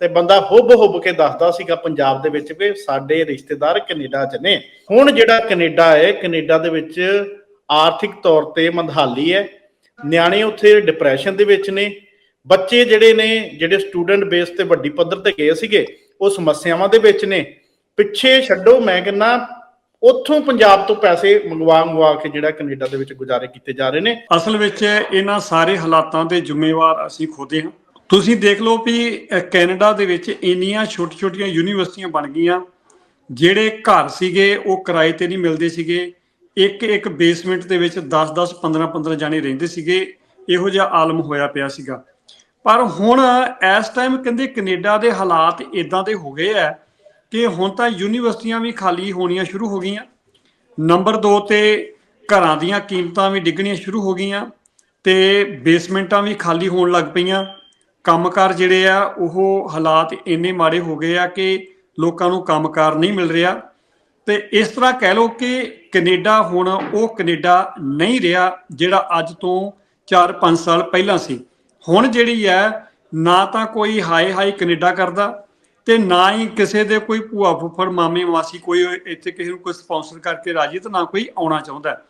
ਤੇ ਬੰਦਾ ਹੁੱਬ ਹੁੱਬ ਕੇ ਦੱਸਦਾ ਸੀਗਾ ਪੰਜਾਬ ਦੇ ਵਿੱਚ ਕਿ ਸਾਡੇ ਰਿਸ਼ਤੇਦਾਰ ਕੈਨੇਡਾ 'ਚ ਨੇ। ਹੁਣ ਜਿਹੜਾ ਕੈਨੇਡਾ ਹੈ, ਕੈਨੇਡਾ ਦੇ ਵਿੱਚ ਆਰਥਿਕ ਤੌਰ ਤੇ ਮੰਦਹਾਲੀ ਹੈ। ਨਿਆਣੇ ਉੱਥੇ ਡਿਪਰੈਸ਼ਨ ਦੇ ਵਿੱਚ ਨੇ। ਬੱਚੇ ਜਿਹੜੇ ਨੇ, ਜਿਹੜੇ ਸਟੂਡੈਂਟ ਬੇਸ ਤੇ ਵੱਡੀ ਪੱਧਰ ਤੇ ਗਏ ਸੀਗੇ, ਉਹ ਸਮੱਸਿਆਵਾਂ ਦੇ ਵਿੱਚ ਨੇ। ਪਿੱਛੇ ਛੱਡੋ, ਮੈਂ ਕਹਿੰਦਾ ਉੱਥੋਂ ਪੰਜਾਬ ਤੋਂ ਪੈਸੇ ਮੰਗਵਾ ਮੰਗਵਾ ਕੇ ਜਿਹੜਾ ਕੈਨੇਡਾ ਦੇ ਵਿੱਚ ਗੁਜ਼ਾਰੇ ਕੀਤੇ ਜਾ ਰਹੇ ਨੇ। ਅਸਲ ਵਿੱਚ ਇਹਨਾਂ ਸਾਰੇ ਹਾਲਾਤਾਂ ਦੇ ਜ਼ਿੰਮੇਵਾਰ ਅਸੀਂ ਖੁਦੇ ਹਾਂ। ਤੁਸੀਂ ਦੇਖ ਲਓ ਵੀ ਕੈਨੇਡਾ ਦੇ ਵਿੱਚ ਇੰਨੀਆਂ ਛੋਟੀ-ਛੋਟੀਆਂ ਯੂਨੀਵਰਸਿਟੀਆਂ ਬਣ ਗਈਆਂ, ਜਿਹੜੇ ਘਰ ਸੀਗੇ, ਉਹ ਕਿਰਾਏ ਤੇ ਨਹੀਂ ਮਿਲਦੇ ਸੀਗੇ। ਇੱਕ ਇੱਕ ਬੇਸਮੈਂਟ ਦੇ ਵਿੱਚ 10-10 15-15 ਜਾਣੇ ਰਹਿੰਦੇ ਸੀਗੇ। ਇਹੋ ਜਿਹਾ ਆਲਮ ਹੋਇਆ ਪਿਆ ਸੀਗਾ। ਪਰ ਹੁਣ ਇਸ ਟਾਈਮ ਕਹਿੰਦੇ ਕੈਨੇਡਾ ਦੇ ਹਾਲਾਤ ਇਦਾਂ ਦੇ ਹੋ ਗਏ ਆ ਕਿ ਹੁਣ ਤਾਂ ਯੂਨੀਵਰਸਿਟੀਆਂ ਵੀ ਖਾਲੀ ਹੋਣੀਆਂ ਸ਼ੁਰੂ ਹੋ ਗਈਆਂ। ਨੰਬਰ 2 ਤੇ ਘਰਾਂ ਦੀਆਂ ਕੀਮਤਾਂ ਵੀ ਡਿੱਗਣੀਆਂ ਸ਼ੁਰੂ ਹੋ ਗਈਆਂ ਤੇ ਬੇਸਮੈਂਟਾਂ ਵੀ ਖਾਲੀ ਹੋਣ ਲੱਗ ਪਈਆਂ। ਕੰਮਕਾਰ ਜਿਹੜੇ ਆ, ਉਹ ਹਾਲਾਤ ਇੰਨੇ ਮਾੜੇ ਹੋ ਗਏ ਆ ਕਿ ਲੋਕਾਂ ਨੂੰ ਕੰਮਕਾਰ ਨਹੀਂ ਮਿਲ ਰਿਹਾ। ਤੇ ਇਸ ਤਰ੍ਹਾਂ ਕਹਿ ਲਓ ਕਿ ਕੈਨੇਡਾ ਹੁਣ ਉਹ ਕੈਨੇਡਾ ਨਹੀਂ ਰਿਹਾ ਜਿਹੜਾ ਅੱਜ ਤੋਂ 4-5 ਸਾਲ ਪਹਿਲਾਂ ਸੀ। ਹੁਣ ਜਿਹੜੀ ਹੈ, ਨਾ ਤਾਂ ਕੋਈ ਹਾਈ ਹਾਈ ਕੈਨੇਡਾ ਕਰਦਾ ਤੇ ਨਾ ਹੀ ਕਿਸੇ ਦੇ ਕੋਈ ਭੂਆ ਫੁੱਫੜ, ਮਾਮੇ, ਮਾਸੀ ਕੋਈ ਇੱਥੇ ਕਿਸੇ ਨੂੰ ਕੋਈ ਸਪਾਂਸਰ ਕਰਕੇ ਰਾਜੀ ਤੇ ਨਾ ਕੋਈ ਆਉਣਾ ਚਾਹੁੰਦਾ।